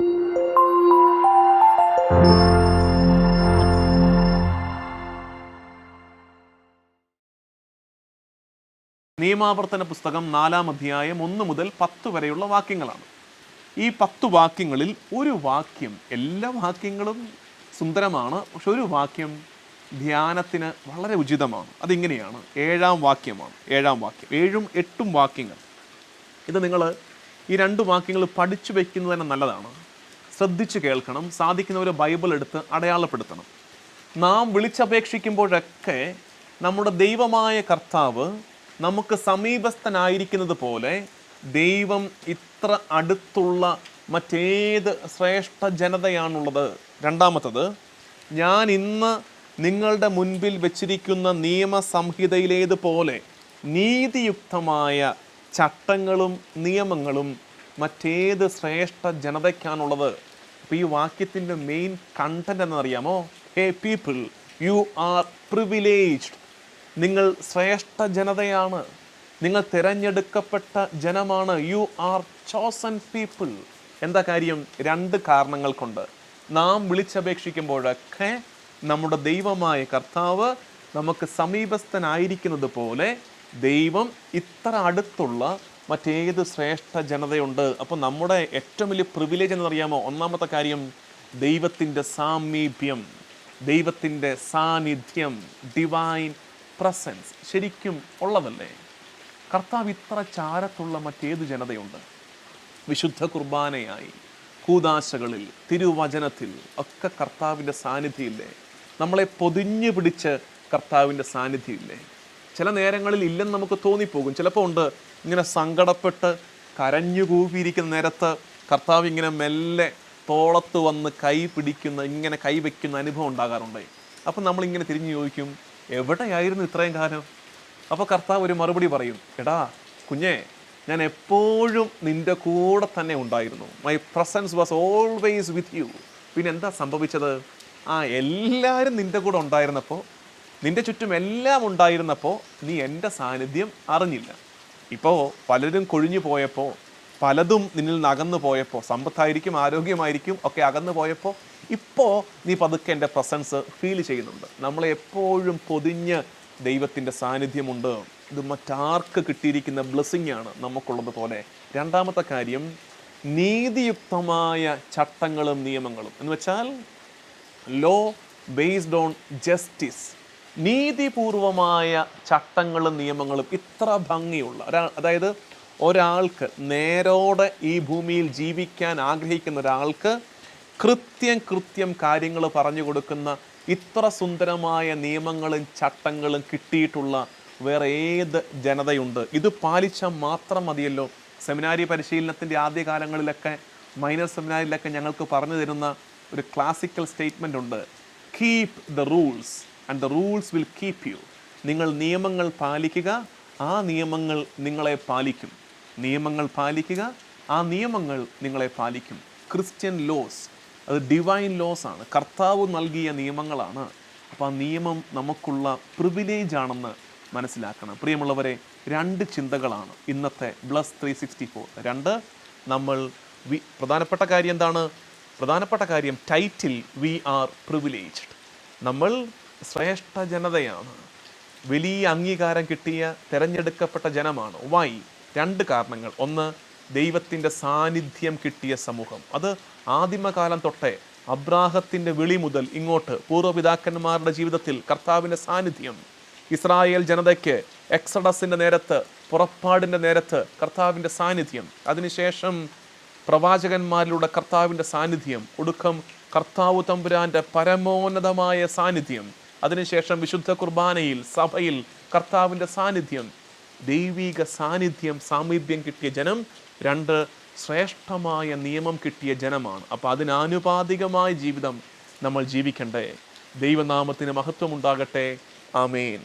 നിയമാവർത്തന പുസ്തകം നാലാം അധ്യായം ഒന്ന് മുതൽ പത്ത് വരെയുള്ള വാക്യങ്ങളാണ്. ഈ പത്ത് വാക്യങ്ങളിൽ ഒരു വാക്യം എല്ലാ വാക്യങ്ങളും സുന്ദരമാണ്. പക്ഷെ ഒരു വാക്യം ധ്യാനത്തിന് വളരെ ഉചിതമാണ്. അതിങ്ങനെയാണ്. ഏഴാം വാക്യമാണ്. ഏഴാം വാക്യം. ഏഴും എട്ടും വാക്യങ്ങൾ. ഇത് നിങ്ങൾ ഈ രണ്ട് വാക്യങ്ങൾ പഠിച്ചു വയ്ക്കുന്നത് തന്നെ നല്ലതാണ്. ശ്രദ്ധിച്ച് കേൾക്കണം സാധിക്കുന്നവർ ബൈബിൾ എടുത്ത് അടയാളപ്പെടുത്തണം. നാം വിളിച്ചപേക്ഷിക്കുമ്പോഴൊക്കെ നമ്മുടെ ദൈവമായ കർത്താവ് നമുക്ക് സമീപസ്ഥനായിരിക്കുന്നത് പോലെ ദൈവം ഇത്ര അടുത്തുള്ള മറ്റേത് ശ്രേഷ്ഠ ജനതയാണുള്ളത്. രണ്ടാമത്തത് ഞാൻ ഇന്ന് നിങ്ങളുടെ മുൻപിൽ വെച്ചിരിക്കുന്ന നിയമസംഹിതയിലേതുപോലെ നീതിയുക്തമായ ചട്ടങ്ങളും നിയമങ്ങളും മറ്റേത് ശ്രേഷ്ഠ ജനതയ്ക്കാണുള്ളത്. അപ്പോൾ ഈ വാക്യത്തിന്റെ മെയിൻ കണ്ടന്റ് എന്നറിയാമോ? Hey people you are privileged നിങ്ങൾ ശ്രേഷ്ഠ ജനതയാണ്. നിങ്ങൾ തിരഞ്ഞെടുക്കപ്പെട്ട ജനമാണ്. യു ആർ ചോസൺ പീപ്പിൾ എന്താ കാര്യം? രണ്ട് കാരണങ്ങൾ കൊണ്ട്. നാം വിളിച്ചപേക്ഷിക്കുമ്പോഴൊക്കെ നമ്മുടെ ദൈവമായ കർത്താവ് നമുക്ക് സമീപസ്ഥനായിരിക്കുന്നത് പോലെ ദൈവം ഇത്ര അടുത്തുള്ള മറ്റേത് ശ്രേഷ്ഠ ജനതയുണ്ട്. അപ്പോൾ നമ്മുടെ ഏറ്റവും വലിയ പ്രിവിലേജ് എന്നറിയാമോ ഒന്നാമത്തെ കാര്യം ദൈവത്തിന്റെ സാമീപ്യം ദൈവത്തിന്റെ സാന്നിധ്യം ഡിവൈൻ പ്രസൻസ് ശരിക്കും ഉള്ളതല്ലേ? കർത്താവ് ഇത്ര ചാരത്തുള്ള മറ്റേത് ജനതയുണ്ട്. വിശുദ്ധ കുർബാനയായി കൂതാശകളിൽ തിരുവചനത്തിൽ ഒക്കെ കർത്താവിന്റെ സാന്നിധ്യമില്ലേ? നമ്മളെ പൊതിഞ്ഞു പിടിച്ച് കർത്താവിന്റെ സാന്നിധ്യമില്ലേ? ചില നേരങ്ങളിൽ ഇല്ലെന്ന് നമുക്ക് തോന്നിപ്പോകും. ചിലപ്പോൾ ഉണ്ട് ഇങ്ങനെ സങ്കടപ്പെട്ട് കരഞ്ഞു കൂപ്പിയിരിക്കുന്ന നേരത്ത് കർത്താവ് ഇങ്ങനെ മെല്ലെ തോളത്ത് വന്ന് കൈ പിടിക്കുന്ന ഇങ്ങനെ കൈ വയ്ക്കുന്ന അനുഭവം ഉണ്ടാകാറുണ്ട്. അപ്പം നമ്മളിങ്ങനെ തിരിഞ്ഞു ചോദിക്കും എവിടെയായിരുന്നു ഇത്രയും കാലം? അപ്പോൾ കർത്താവ് ഒരു മറുപടി പറയും എടാ കുഞ്ഞേ ഞാൻ എപ്പോഴും നിന്റെ കൂടെ തന്നെ ഉണ്ടായിരുന്നു. My presence was always with you പിന്നെ എന്താ സംഭവിച്ചത്? ആ എല്ലാവരും നിന്റെ കൂടെ ഉണ്ടായിരുന്നപ്പോൾ നിന്റെ ചുറ്റും എല്ലാം ഉണ്ടായിരുന്നപ്പോൾ നീ എന്റെ സാന്നിധ്യം അറിഞ്ഞില്ല. ഇപ്പോൾ പലരും കൊഴിഞ്ഞു പോയപ്പോൾ പലതും നിന്നിൽ നിന്ന് അകന്നു പോയപ്പോൾ സമ്പത്തായിരിക്കും ആരോഗ്യമായിരിക്കും ഒക്കെ അകന്നു പോയപ്പോൾ ഇപ്പോൾ നീ പതുക്കെ എന്റെ പ്രസൻസ് ഫീൽ ചെയ്യുന്നുണ്ട്. നമ്മളെ എപ്പോഴും പൊതിഞ്ഞ് ദൈവത്തിന്റെ സാന്നിധ്യമുണ്ട്. ഇത് മറ്റാർക്ക് കിട്ടിയിരിക്കുന്ന ബ്ലെസ്സിങ് ആണ് നമുക്കുള്ളത് പോലെ. രണ്ടാമത്തെ കാര്യം നീതിയുക്തമായ ചട്ടങ്ങളും നിയമങ്ങളും. എന്ന് വെച്ചാൽ ലോ ബേസ്ഡ് ഓൺ ജസ്റ്റിസ് നീതിപൂർവമായ ചട്ടങ്ങളും നിയമങ്ങളും ഇത്ര ഭംഗിയുള്ള ഒരാൾ അതായത് ഒരാൾക്ക് നേരോടെ ഈ ഭൂമിയിൽ ജീവിക്കാൻ ആഗ്രഹിക്കുന്ന ഒരാൾക്ക് കൃത്യം കൃത്യം കാര്യങ്ങൾ പറഞ്ഞു കൊടുക്കുന്ന ഇത്ര സുന്ദരമായ നിയമങ്ങളും ചട്ടങ്ങളും കിട്ടിയിട്ടുള്ള വേറെ ഏത് ജനതയുണ്ട്? ഇത് പാലിച്ചാൽ മാത്രം മതിയല്ലോ. സെമിനാരി പരിശീലനത്തിന്റെ ആദ്യകാലങ്ങളിലൊക്കെ മൈനർ സെമിനാരിലൊക്കെ ഞങ്ങൾക്ക് പറഞ്ഞു തരുന്ന ഒരു ക്ലാസിക്കൽ സ്റ്റേറ്റ്മെന്റ് ഉണ്ട്. Keep the rules and the rules will keep you നിങ്ങൾ നിയമങ്ങൾ പാലിക്കുക ആ നിയമങ്ങൾ നിങ്ങളെ പാലിക്കും. നിയമങ്ങൾ പാലിക്കുക ആ നിയമങ്ങൾ നിങ്ങളെ പാലിക്കും. ക്രിസ്ത്യൻ ലോസ് അത് ഡിവൈൻ ലോസ് ആണ്. കർത്താവ് നൽകിയ നിയമങ്ങളാണ്. അപ്പോൾ ആ നിയമം നമുക്കുള്ള പ്രിവിലേജ് ആണെന്ന് മനസ്സിലാക്കണം. പ്രിയമുള്ളവരെ രണ്ട് ചിന്തകളാണ് ഇന്നത്തെ ബ്ലസ് ത്രീ സിക്സ്റ്റി ഫോർ രണ്ട് നമ്മൾ വി പ്രധാനപ്പെട്ട കാര്യം എന്താണ്? പ്രധാനപ്പെട്ട കാര്യം ടൈറ്റിൽ വി ആർ പ്രിവിലേജ്ഡ് നമ്മൾ ശ്രേഷ്ഠ ജനതയാണ്. വലിയ അംഗീകാരം കിട്ടിയ തിരഞ്ഞെടുക്കപ്പെട്ട ജനമാണ്. വൈ രണ്ട് കാരണങ്ങൾ. ഒന്ന് ദൈവത്തിന്റെ സാന്നിധ്യം കിട്ടിയ സമൂഹം. അത് ആദിമകാലം തൊട്ടേ അബ്രാഹത്തിന്റെ വിളി മുതൽ ഇങ്ങോട്ട് പൂർവപിതാക്കന്മാരുടെ ജീവിതത്തിൽ കർത്താവിന്റെ സാന്നിധ്യം. ഇസ്രായേൽ ജനതയ്ക്ക് എക്സഡസിന്റെ നേരത്ത് പുറപ്പാടിന്റെ നേരത്ത് കർത്താവിന്റെ സാന്നിധ്യം. അതിനുശേഷം പ്രവാചകന്മാരിലൂടെ കർത്താവിന്റെ സാന്നിധ്യം ഒടുക്കം കർത്താവ് തമ്പുരാന്റെ പരമോന്നതമായ സാന്നിധ്യം. അതിനുശേഷം വിശുദ്ധ കുർബാനയിൽ സഭയിൽ കർത്താവിന്റെ സാന്നിധ്യം ദൈവിക സാന്നിധ്യം സാമീപ്യം കിട്ടിയ ജനം രണ്ട് ശ്രേഷ്ഠമായ നിയമം കിട്ടിയ ജനമാണ്. അപ്പോൾ അതിനാനുപാതികമായ ജീവിതം നമ്മൾ ജീവിക്കണ്ടേ. ദൈവനാമത്തിന് മഹത്വമുണ്ടാകട്ടെ. ആമേൻ.